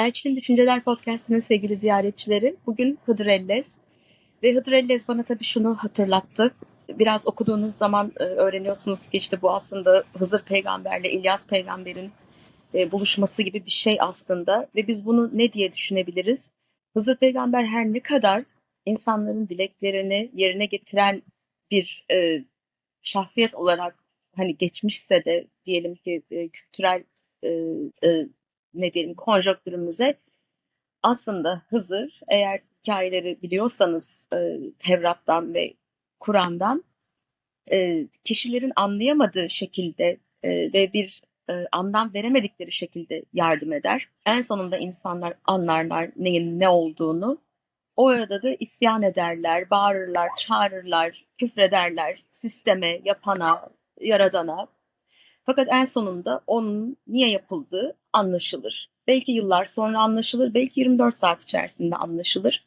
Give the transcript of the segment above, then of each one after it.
Elçinin Düşünceler Podcast'ının sevgili ziyaretçileri, bugün Hıdır Ellez. Ve Hıdır Ellez bana tabii şunu hatırlattı. Biraz okuduğunuz zaman e, öğreniyorsunuz ki işte bu aslında Hızır peygamberle İlyas peygamberin e, buluşması gibi bir şey aslında. Ve biz bunu ne diye düşünebiliriz? Hızır peygamber her ne kadar insanların dileklerini yerine getiren bir e, şahsiyet olarak hani geçmişse de diyelim ki kültürel ne diyelim konjonktürümüze aslında Hızır eğer hikayeleri biliyorsanız e, Tevrat'tan ve Kur'an'dan e, kişilerin anlayamadığı şekilde e, ve bir e, anlam veremedikleri şekilde yardım eder. En sonunda insanlar anlarlar neyin ne olduğunu. O arada da isyan ederler, bağırırlar, çağırırlar, küfrederler sisteme, yapana, yaradana. Fakat en sonunda onun niye yapıldığı anlaşılır. Belki yıllar sonra anlaşılır, belki 24 saat içerisinde anlaşılır.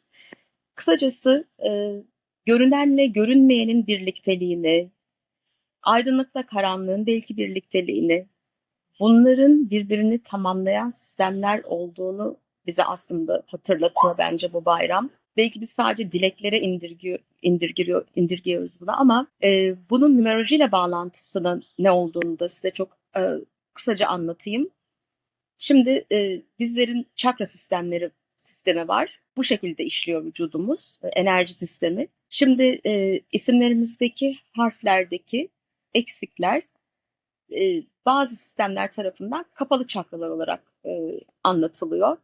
Kısacası e, görünenle görünmeyenin birlikteliğini, aydınlıkla karanlığın belki birlikteliğini, bunların birbirini tamamlayan sistemler olduğunu bize aslında hatırlatıyor bence bu bayram. Belki biz sadece dileklere indirgiyor, indirgiyor, indirgiyoruz bunu ama e, bunun numerolojiyle bağlantısının ne olduğunu da size çok e, kısaca anlatayım. Şimdi e, bizlerin çakra sistemleri sistemi var. Bu şekilde işliyor vücudumuz, e, enerji sistemi. Şimdi e, isimlerimizdeki harflerdeki eksikler e, bazı sistemler tarafından kapalı çakralar olarak e, anlatılıyor.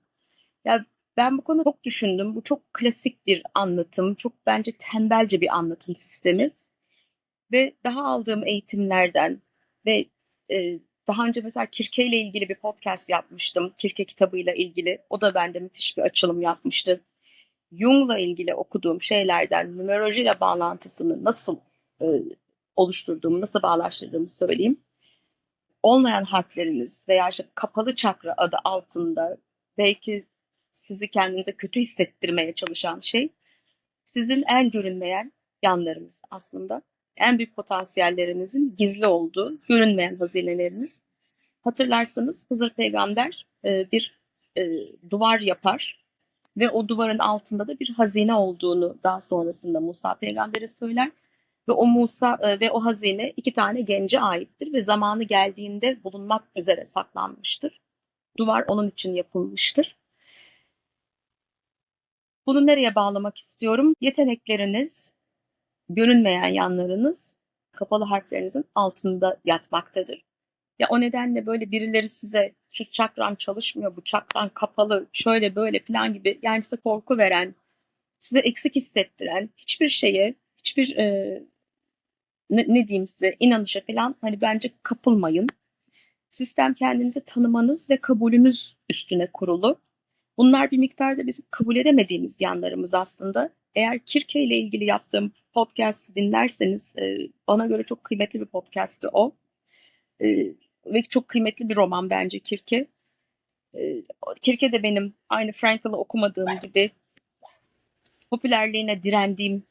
Ya ben bu konuda çok düşündüm. Bu çok klasik bir anlatım, çok bence tembelce bir anlatım sistemi. Ve daha aldığım eğitimlerden ve e, daha önce mesela Kirke ile ilgili bir podcast yapmıştım. Kirke kitabıyla ilgili. O da bende müthiş bir açılım yapmıştı. Jung'la ilgili okuduğum şeylerden numerolojiyle bağlantısını nasıl e, oluşturduğumu, nasıl bağlaştırdığımı söyleyeyim. Olmayan harfleriniz veya işte kapalı çakra adı altında belki sizi kendinize kötü hissettirmeye çalışan şey sizin en görünmeyen yanlarınız aslında. En büyük potansiyellerinizin gizli olduğu, görünmeyen hazineleriniz. Hatırlarsanız Hızır Peygamber e, bir e, duvar yapar ve o duvarın altında da bir hazine olduğunu daha sonrasında Musa Peygamber'e söyler. Ve o Musa e, ve o hazine iki tane gence aittir ve zamanı geldiğinde bulunmak üzere saklanmıştır. Duvar onun için yapılmıştır. Bunu nereye bağlamak istiyorum? Yetenekleriniz, görünmeyen yanlarınız kapalı harflerinizin altında yatmaktadır. Ya o nedenle böyle birileri size şu çakran çalışmıyor, bu çakran kapalı, şöyle böyle falan gibi yani size korku veren, size eksik hissettiren hiçbir şeye, hiçbir e, ne, ne diyeyim size inanışa falan hani bence kapılmayın. Sistem kendinizi tanımanız ve kabulünüz üstüne kurulu. Bunlar bir miktarda bizim kabul edemediğimiz yanlarımız aslında. Eğer Kirke ile ilgili yaptığım podcast'ı dinlerseniz e, bana göre çok kıymetli bir podcast'ı o. E, ve çok kıymetli bir roman bence Kirke. E, Kirke de benim aynı Frankel'ı okumadığım gibi popülerliğine direndiğim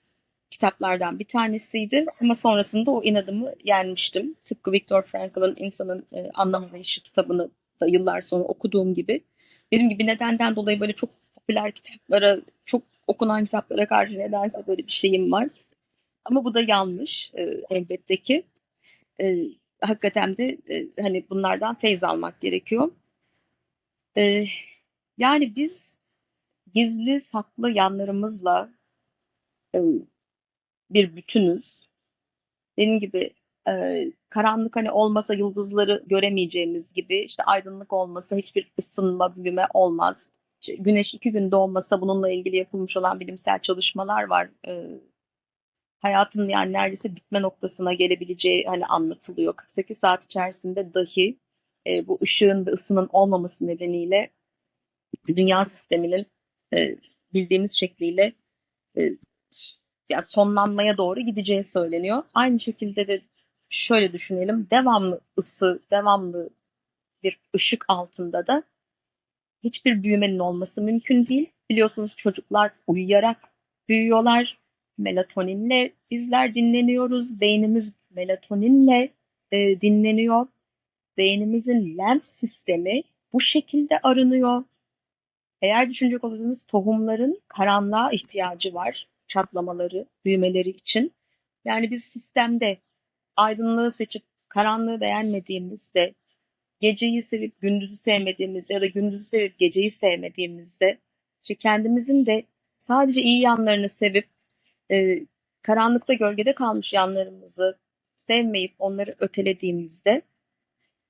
kitaplardan bir tanesiydi. Ama sonrasında o inadımı yenmiştim. Tıpkı Viktor Frankl'ın İnsanın e, Anlam Arayışı kitabını da yıllar sonra okuduğum gibi. Dediğim gibi nedenden dolayı böyle çok popüler kitaplara, çok okunan kitaplara karşı nedense böyle bir şeyim var. Ama bu da yanlış e, elbette ki. E, hakikaten de e, hani bunlardan feyz almak gerekiyor. E, yani biz gizli saklı yanlarımızla e, bir bütünüz. Dediğim gibi e, karanlık hani olmasa yıldızları göremeyeceğimiz gibi işte aydınlık olmasa hiçbir ısınma, büyüme olmaz. İşte güneş iki gün doğmasa bununla ilgili yapılmış olan bilimsel çalışmalar var. E, hayatın yani neredeyse bitme noktasına gelebileceği hani anlatılıyor. 48 saat içerisinde dahi e, bu ışığın ve ısının olmaması nedeniyle dünya sisteminin e, bildiğimiz şekliyle e, yani sonlanmaya doğru gideceği söyleniyor. Aynı şekilde de şöyle düşünelim. Devamlı ısı, devamlı bir ışık altında da hiçbir büyümenin olması mümkün değil. Biliyorsunuz çocuklar uyuyarak büyüyorlar. Melatoninle bizler dinleniyoruz. Beynimiz melatoninle e, dinleniyor. Beynimizin lenf sistemi bu şekilde arınıyor. Eğer düşünecek olursanız tohumların karanlığa ihtiyacı var. Çatlamaları, büyümeleri için. Yani biz sistemde aydınlığı seçip karanlığı beğenmediğimizde, geceyi sevip gündüzü sevmediğimizde ya da gündüzü sevip geceyi sevmediğimizde, işte kendimizin de sadece iyi yanlarını sevip e, karanlıkta gölgede kalmış yanlarımızı sevmeyip onları ötelediğimizde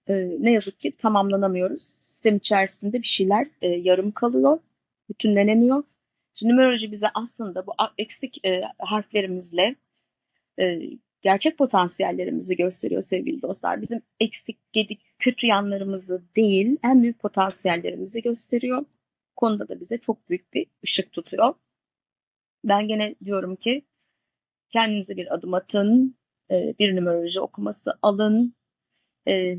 e, ne yazık ki tamamlanamıyoruz. Sistem içerisinde bir şeyler e, yarım kalıyor, bütünlenemiyor. Şimdi numeroloji bize aslında bu eksik e, harflerimizle e, gerçek potansiyellerimizi gösteriyor sevgili dostlar. Bizim eksik, gedik, kötü yanlarımızı değil, en büyük potansiyellerimizi gösteriyor. Konuda da bize çok büyük bir ışık tutuyor. Ben gene diyorum ki kendinize bir adım atın, e, bir numeroloji okuması alın. E,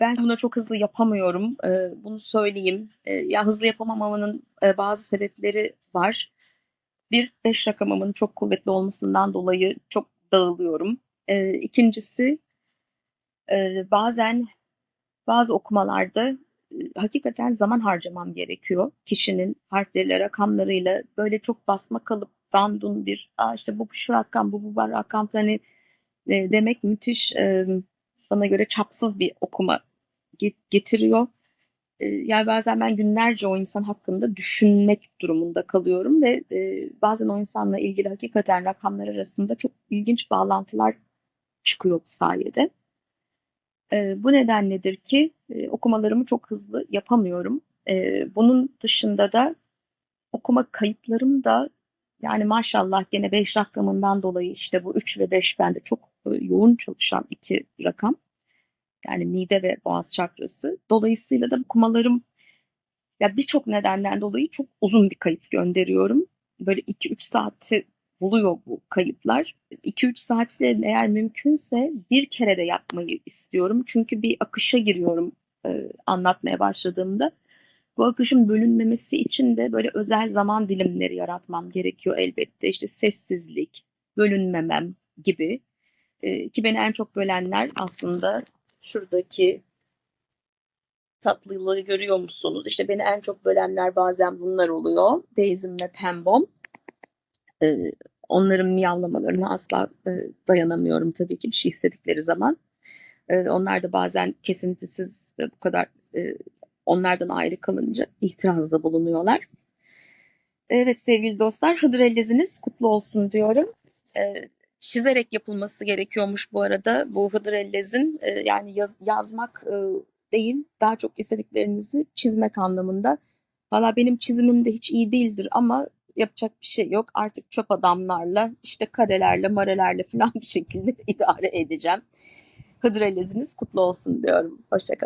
ben bunu çok hızlı yapamıyorum, e, bunu söyleyeyim. Ya hızlı yapamamamın bazı sebepleri var. Bir, beş rakamımın çok kuvvetli olmasından dolayı çok dağılıyorum. E, ikincisi, e, bazen bazı okumalarda e, hakikaten zaman harcamam gerekiyor. Kişinin harfleriyle, rakamlarıyla böyle çok basma kalıp dandun bir, işte bu şu rakam, bu bu var rakam hani e, demek müthiş e, bana göre çapsız bir okuma ge- getiriyor. E, yani bazen ben günlerce o insan hakkında düşünmek durumunda kalıyorum ve e, bazen o insanla ilgili hakikaten rakamlar arasında çok ilginç bağlantılar çıkıyor bu sayede. E, bu nedenledir ki e, okumalarımı çok hızlı yapamıyorum. E, bunun dışında da okuma kayıtlarım da yani maşallah gene 5 rakamından dolayı işte bu 3 ve 5 bende çok e, yoğun çalışan iki rakam. Yani mide ve boğaz çakrası. Dolayısıyla da okumalarım ya birçok nedenden dolayı çok uzun bir kayıt gönderiyorum. Böyle 2-3 saati buluyor bu kayıtlar. 2-3 saati de eğer mümkünse bir kere de yapmayı istiyorum. Çünkü bir akışa giriyorum e, anlatmaya başladığımda. Bu akışın bölünmemesi için de böyle özel zaman dilimleri yaratmam gerekiyor elbette. İşte sessizlik, bölünmemem gibi. E, ki beni en çok bölenler aslında şuradaki tatlılığı görüyor musunuz? İşte beni en çok bölenler bazen bunlar oluyor. Beyzim ve pembom. Ee, onların miyavlamalarına asla e, dayanamıyorum tabii ki bir şey istedikleri zaman. Ee, onlar da bazen kesintisiz ve bu kadar e, onlardan ayrı kalınca itirazda bulunuyorlar. Evet sevgili dostlar Hıdrelleziniz kutlu olsun diyorum. Ee, çizerek yapılması gerekiyormuş bu arada bu Hıdrellez'in e, yani yaz- yazmak e, değil daha çok istediklerinizi çizmek anlamında. Valla benim çizimim de hiç iyi değildir ama yapacak bir şey yok. Artık çöp adamlarla işte karelerle marelerle falan bir şekilde idare edeceğim. Hıdrelleziniz kutlu olsun diyorum. Hoşçakalın.